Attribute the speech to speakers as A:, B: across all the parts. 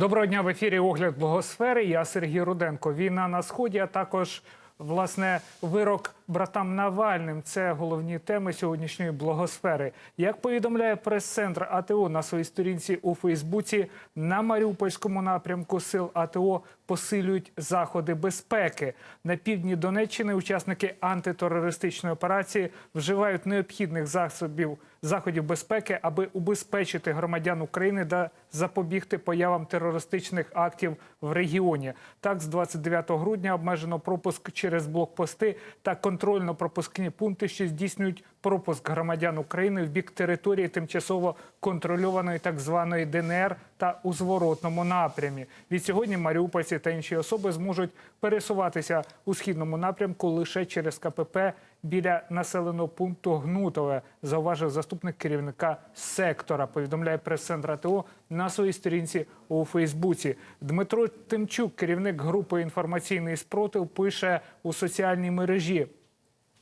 A: Доброго дня в ефірі Огляд Благосфери. Я Сергій Руденко. Війна на сході, а також власне вирок братам Навальним. Це головні теми сьогоднішньої благосфери. Як повідомляє прес-центр АТО на своїй сторінці у Фейсбуці, на Маріупольському напрямку сил АТО посилюють заходи безпеки. На півдні Донеччини учасники антитерористичної операції вживають необхідних засобів заходів безпеки, аби убезпечити громадян України та запобігти появам терористичних актів в регіоні. Так, з 29 грудня обмежено пропуск через блокпости та контрольно-пропускні пункти, що здійснюють пропуск громадян України в бік території тимчасово контрольованої так званої ДНР та у зворотному напрямі. Від сьогодні маріупольці та інші особи зможуть пересуватися у східному напрямку лише через КПП біля населеного пункту Гнутове, зауважив заступник керівника сектора. Повідомляє прес-центр АТО на своїй сторінці у Фейсбуці. Дмитро Тимчук, керівник групи інформаційний спротив, пише у соціальній мережі.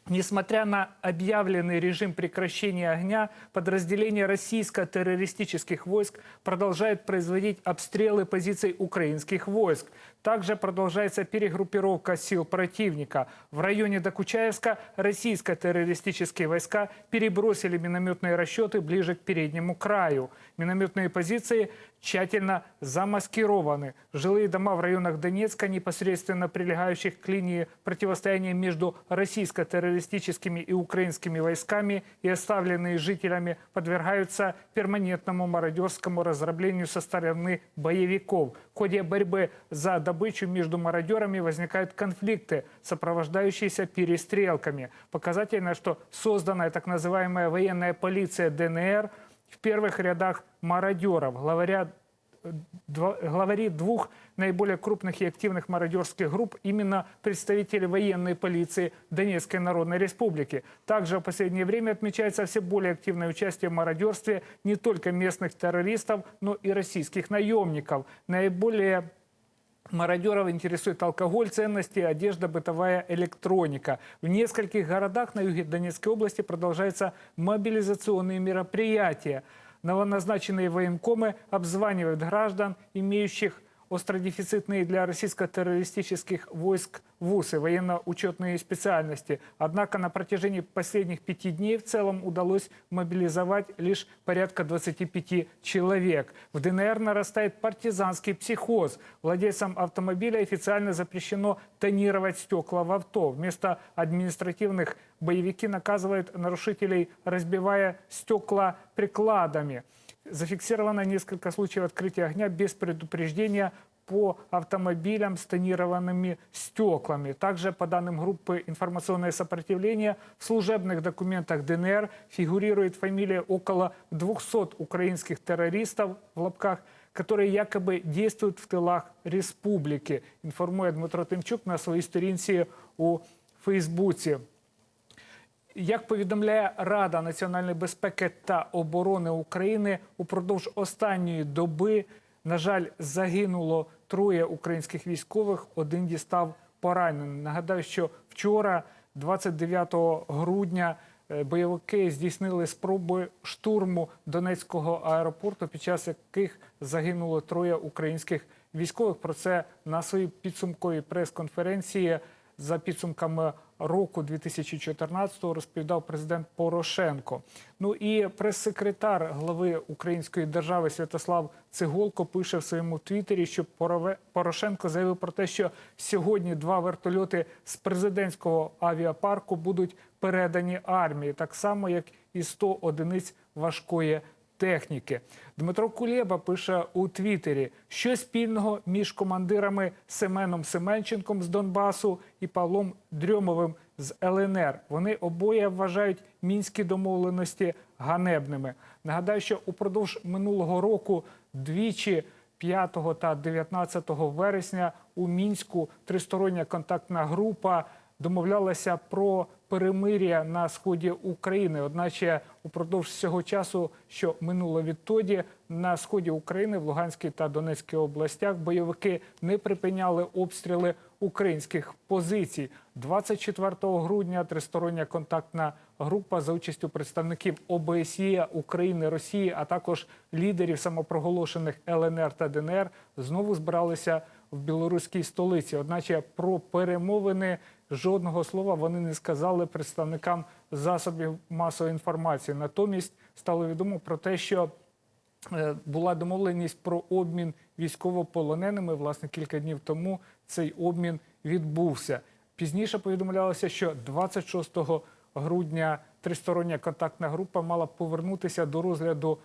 A: Несмотря на объявленный режим прекращения огня, подразделения российско-террористических войск продолжают производить обстрелы позиций украинских войск. Также продолжается перегруппировка сил противника. В районе Докучаевска российско-террористические войска перебросили минометные расчеты ближе к переднему краю. Минометные позиции тщательно замаскированы. Жилые дома в районах Донецка, непосредственно прилегающих к линии противостояния между российско-террористическими и украинскими войсками и оставленные жителями, подвергаются перманентному мародерскому разраблению со стороны боевиков. В ходе борьбы за добычу между мародерами возникают конфликты, сопровождающиеся перестрелками. Показательно, что созданная так называемая военная полиция ДНР в первых рядах мародеров, главаря главари двух наиболее крупных и активных мародерских групп именно представители военной полиции Донецкой Народной Республики. Также в последнее время отмечается все более активное участие в мародерстве не только местных террористов, но и российских наемников. Наиболее Мародеров интересует алкоголь, ценности, одежда, бытовая электроника. В нескольких городах на юге Донецкой области продолжаются мобилизационные мероприятия. Новоназначенные военкомы обзванивают граждан, имеющих остродефицитные для российско-террористических войск ВУСы, военно-учетные специальности. Однако на протяжении последних пяти дней в целом удалось мобилизовать лишь порядка 25 человек. В ДНР нарастает партизанский психоз. Владельцам автомобиля официально запрещено тонировать стекла в авто. Вместо административных боевики наказывают нарушителей, разбивая стекла прикладами. Зафиксировано несколько случаев открытия огня без предупреждения по автомобилям с тонированными стеклами. Также, по данным группы «Информационное сопротивление», в служебных документах ДНР фигурирует фамилия около 200 украинских террористов в лапках, которые якобы действуют в тылах республики, информует Дмитро Тимчук на своей сторінці у Фейсбуці. Як повідомляє Рада національної безпеки та оборони України, упродовж останньої доби, на жаль, загинуло троє українських військових. Один дістав поранений. Нагадаю, що вчора, 29 грудня, е, бойовики здійснили спроби штурму Донецького аеропорту, під час яких загинуло троє українських військових. Про це на своїй підсумковій прес-конференції за підсумками року 2014-го розповідав президент Порошенко. Ну і прес-секретар глави Української держави Святослав Циголко пише в своєму твіттері, що Порошенко заявив про те, що сьогодні два вертольоти з президентського авіапарку будуть передані армії, так само як і 100 одиниць важкої техніки. Дмитро Кулєба пише у Твіттері, що спільного між командирами Семеном Семенченком з Донбасу і Павлом Дрьомовим з ЛНР. Вони обоє вважають мінські домовленості ганебними. Нагадаю, що упродовж минулого року двічі 5 та 19 вересня у мінську тристороння контактна група домовлялася про перемир'я на сході України. Одначе упродовж цього часу, що минуло відтоді, на сході України в Луганській та Донецькій областях бойовики не припиняли обстріли українських позицій. 24 грудня тристороння контактна група за участю представників ОБСЄ, України, Росії, а також лідерів самопроголошених ЛНР та ДНР знову збиралися в білоруській столиці. Одначе про перемовини жодного слова вони не сказали представникам засобів масової інформації. Натомість стало відомо про те, що е, була домовленість про обмін військовополоненими. Власне, кілька днів тому цей обмін відбувся. Пізніше повідомлялося, що 26 грудня тристороння контактна група мала повернутися до розгляду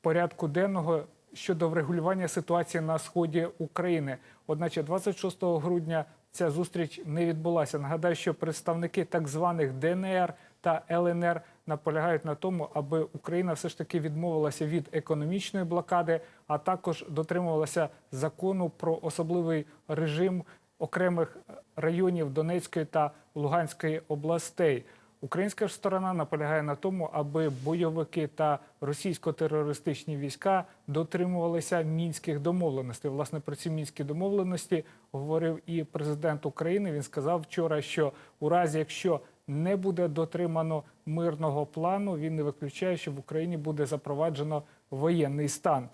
A: порядку денного щодо врегулювання ситуації на сході України. Одначе 26 грудня ця зустріч не відбулася. Нагадаю, що представники так званих ДНР та ЛНР наполягають на тому, аби Україна все ж таки відмовилася від економічної блокади, а також дотримувалася закону про особливий режим окремих районів Донецької та Луганської областей. Українська ж сторона наполягає на тому, аби бойовики та російсько-терористичні війська дотримувалися мінських домовленостей. Власне про ці мінські домовленості говорив і президент України. Він сказав вчора, що у разі, якщо не буде дотримано мирного плану, він не виключає, що в Україні буде запроваджено воєнний стан.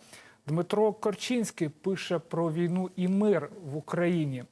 A: Дмитро Корчинський пише про війну і мир в Україні.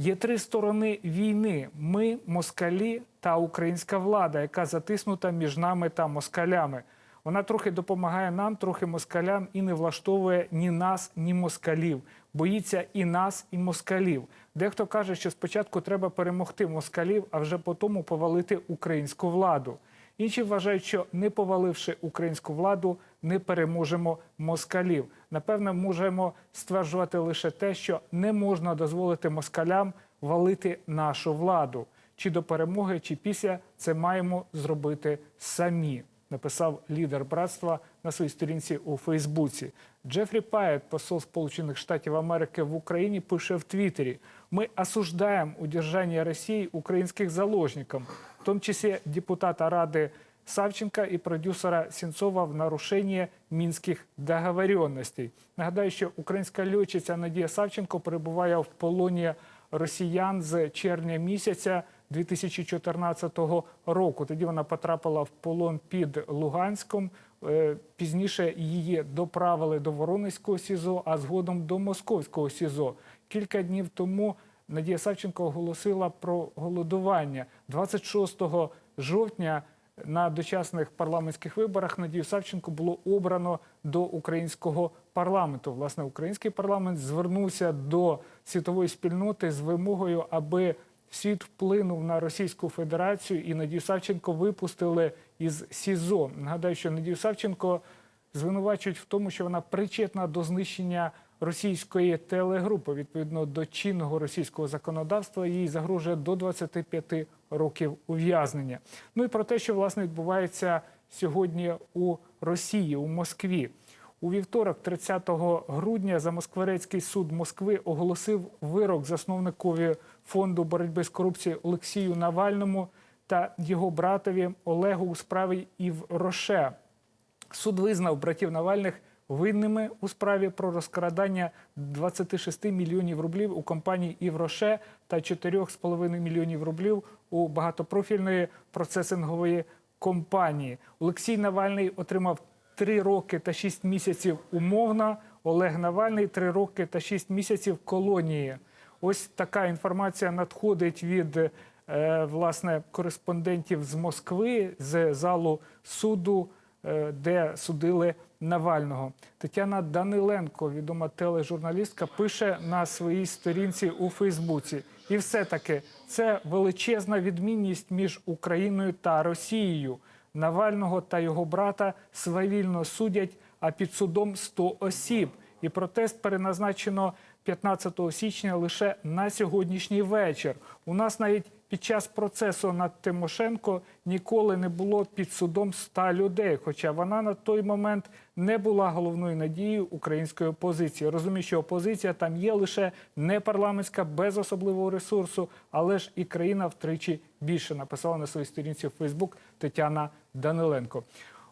A: Є три сторони війни: ми, москалі та українська влада, яка затиснута між нами та москалями. Вона трохи допомагає нам, трохи москалям і не влаштовує ні нас, ні москалів. Боїться і нас, і москалів. Дехто каже, що спочатку треба перемогти москалів, а вже потім повалити українську владу. Інші вважають, що не поваливши українську владу, не переможемо москалів. Напевно, можемо стверджувати лише те, що не можна дозволити москалям валити нашу владу. Чи до перемоги, чи після це маємо зробити самі. Написав лідер братства на своїй сторінці у Фейсбуці. Джефрі Пайет, посол Сполучених Штатів Америки в Україні, пише в Твіттері: Ми осуждаем удержание России украинских заложников, в том числе депутата Рады Савченка і продюсера Сінцова в нарушення мінських договоренностей. Нагадаю, що українська льотчиця Надія Савченко перебуває в полоні росіян з червня місяця 2014 року. Тоді вона потрапила в полон під Луганськом. Е, Пізніше її доправили до Воронезького СІЗО, а згодом до Московського СІЗО. Кілька днів тому Надія Савченко оголосила про голодування 26 жовтня. На дочасних парламентських виборах Надію Савченко було обрано до українського парламенту. Власне, український парламент звернувся до світової спільноти з вимогою, аби світ вплинув на Російську Федерацію і Надію Савченко випустили із СІЗО. Нагадаю, що Надію Савченко звинувачують в тому, що вона причетна до знищення російської телегрупи. Відповідно до чинного російського законодавства, їй загрожує до 25 років ув'язнення. Ну і про те, що власне відбувається сьогодні у Росії, у Москві. У вівторок, 30 грудня, Замоскворецький суд Москви оголосив вирок засновникові фонду боротьби з корупцією Олексію Навальному та його братові Олегу у справі Івроше. Суд визнав братів Навальних винними у справі про розкрадання 26 мільйонів рублів у компанії Івроше та 4,5 мільйонів рублів у багатопрофільної процесингової компанії. Олексій Навальний отримав 3 роки та 6 місяців умовно. Олег Навальний 3 роки та 6 місяців колонії. Ось така інформація надходить від е, власне кореспондентів з Москви з залу суду, е, де судили Навального. Тетяна Даниленко, відома тележурналістка, пише на своїй сторінці у Фейсбуці. І все-таки це величезна відмінність між Україною та Росією. Навального та його брата свавільно судять, а під судом 100 осіб. І протест переназначено 15 січня лише на сьогоднішній вечір. У нас навіть під час процесу над Тимошенко ніколи не було під судом 100 людей. Хоча вона на той момент не була головною надією української опозиції. Розумію, що опозиція там є лише не парламентська, без особливого ресурсу, але ж і країна втричі більше написала на своїй сторінці в Фейсбук Тетяна Даниленко.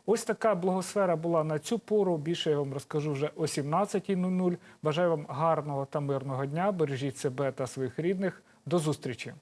A: Ось така благосфера була на цю пору. Більше я вам розкажу вже о 17.00. Бажаю вам гарного та мирного дня. Бережіть себе та своїх рідних. До зустрічі.